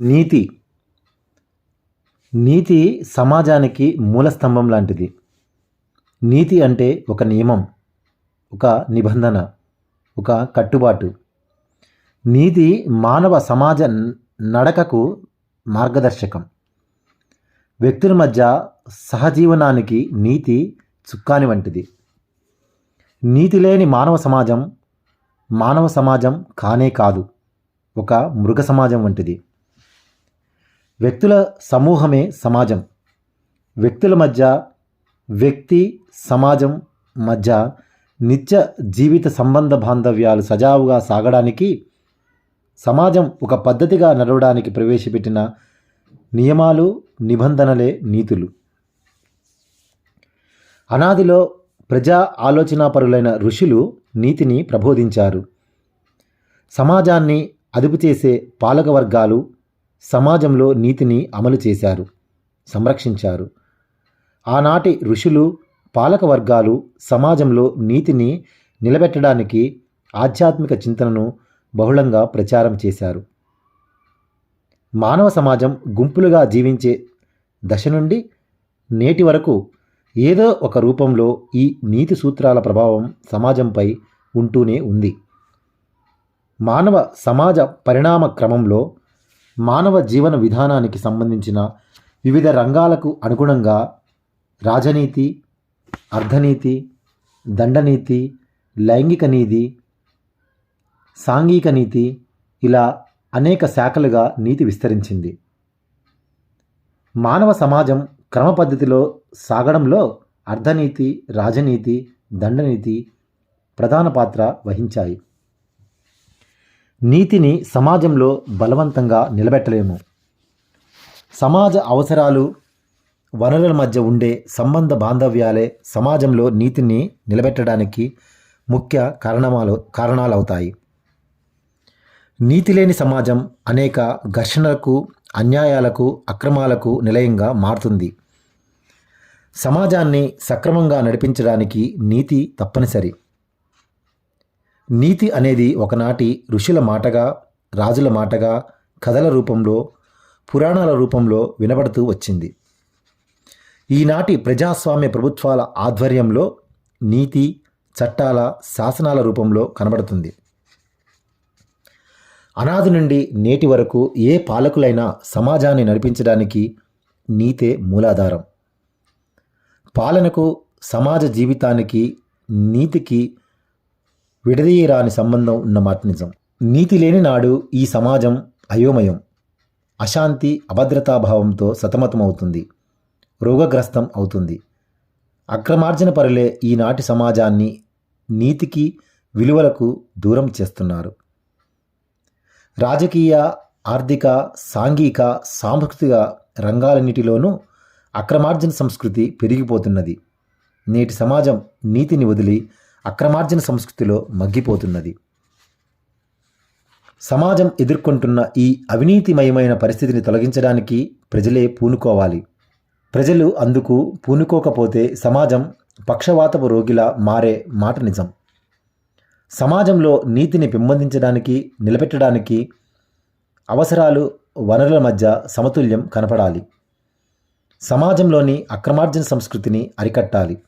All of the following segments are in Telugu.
నీతి. నీతి సమాజానికి మూలస్తంభం లాంటిది. నీతి అంటే ఒక నియమం ఒక నిబంధన ఒక కట్టుబాటు. నీతి మానవ సమాజ నడకకు మార్గదర్శకం. వ్యక్తుల మధ్య సహజీవనానికి నీతి చుక్కాని వంటిది. నీతి లేని మానవ సమాజం మానవ సమాజం కానే కాదు ఒక మృగ సమాజం వంటిది. వ్యక్తుల సమూహమే సమాజం. వ్యక్తుల మధ్య వ్యక్తి సమాజం మధ్య నిత్య జీవిత సంబంధ బాంధవ్యాలు సజావుగా సాగడానికి సమాజం ఒక పద్ధతిగా నడవడానికి ప్రవేశపెట్టిన నియమాలు నిబంధనలే నీతులు. అనాదిలో ప్రజా ఆలోచనాపరులైన ఋషులు నీతిని ప్రబోధించారు. సమాజాన్ని అదుపు చేసే పాలక వర్గాలు సమాజంలో నీతిని అమలు చేశారు సంరక్షించారు. ఆనాటి ఋషులు పాలక వర్గాలు సమాజంలో నీతిని నిలబెట్టడానికి ఆధ్యాత్మిక చింతనను బహుళంగా ప్రచారం చేశారు. మానవ సమాజం గుంపులుగా జీవించే దశ నుండి నేటి వరకు ఏదో ఒక రూపంలో ఈ నీతి సూత్రాల ప్రభావం సమాజంపై ఉంటూనే ఉంది. మానవ సమాజ పరిణామ క్రమంలో మానవ జీవన విధానానికి సంబంధించిన వివిధ రంగాలకు అనుగుణంగా రాజనీతి అర్ధనీతి దండనీతి లైంగిక నీతి సాంఘిక నీతి ఇలా అనేక శాఖలుగా నీతి విస్తరించింది. మానవ సమాజం క్రమ పద్ధతిలో సాగడంలో అర్ధనీతి రాజనీతి దండనీతి ప్రధాన పాత్ర వహించాయి. నీతిని సమాజంలో బలవంతంగా నిలబెట్టలేము. సమాజ అవసరాలు వనరుల మధ్య ఉండే సంబంధ బాంధవ్యాలే సమాజంలో నీతిని నిలబెట్టడానికి ముఖ్య కారణమాలు కారణాలవుతాయి. నీతి లేని సమాజం అనేక ఘర్షణలకు అన్యాయాలకు అక్రమాలకు నిలయంగా మారుతుంది. సమాజాన్ని సక్రమంగా నడిపించడానికి నీతి తప్పనిసరి. నీతి అనేది ఒకనాటి ఋషుల మాటగా రాజుల మాటగా కథల రూపంలో పురాణాల రూపంలో వినబడుతూ వచ్చింది. ఈనాటి ప్రజాస్వామ్య ప్రభుత్వాల ఆధ్వర్యంలో నీతి చట్టాల శాసనాల రూపంలో కనబడుతుంది. అనాది నుండి నేటి వరకు ఏ పాలకులైనా సమాజాన్ని నడిపించడానికి నీతే మూలాధారం. పాలనకు సమాజ జీవితానికి నీతికి విడదీయరాని సంబంధం ఉన్న మాట నిజం. నీతి లేని నాడు ఈ సమాజం అయోమయం. అశాంతి అభద్రతాభావంతో సతమతమవుతుంది. రోగగ్రస్తం అవుతుంది. అక్రమార్జన పరులే ఈనాటి సమాజాన్ని నీతికి విలువలకు దూరం చేస్తున్నారు. రాజకీయ ఆర్థిక సాంఘిక సాంస్కృతిక రంగాలన్నిటిలోనూ అక్రమార్జన సంస్కృతి పెరిగిపోతున్నది. నేటి సమాజం నీతిని వదిలి అక్రమార్జన సంస్కృతిలో మగ్గిపోతున్నది. సమాజం ఎదుర్కొంటున్న ఈ అవినీతిమయమైన పరిస్థితిని తొలగించడానికి ప్రజలే పూనుకోవాలి. ప్రజలు అందుకు పూనుకోకపోతే సమాజం పక్షవాతపు రోగిలా మారే మాట నిజం. సమాజంలో నీతిని పెంపొందించడానికి నిలబెట్టడానికి అవసరాలు వనరుల మధ్య సమతుల్యం కనపడాలి. సమాజంలోని అక్రమార్జన సంస్కృతిని అరికట్టాలి.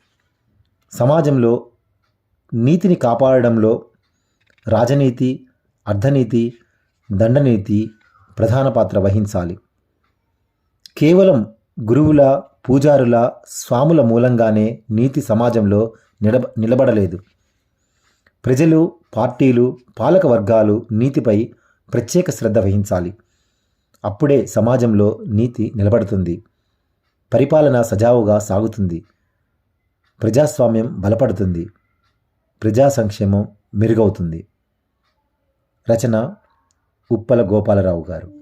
సమాజంలో నీతిని కాపాడడంలో రాజనీతి అర్ధనీతి దండనీతి ప్రధాన పాత్ర వహించాలి. కేవలం గురువుల పూజారుల స్వాముల మూలంగానే నీతి సమాజంలో నిలబ నిలబడలేదు. ప్రజలు పార్టీలు పాలక వర్గాలు నీతిపై ప్రత్యేక శ్రద్ధ వహించాలి. అప్పుడే సమాజంలో నీతి నిలబడుతుంది. పరిపాలన సజావుగా సాగుతుంది. ప్రజాస్వామ్యం బలపడుతుంది. ప్రజా సంక్షేమం మెరుగవుతుంది. రచన ఉప్పల గోపాలరావు గారు.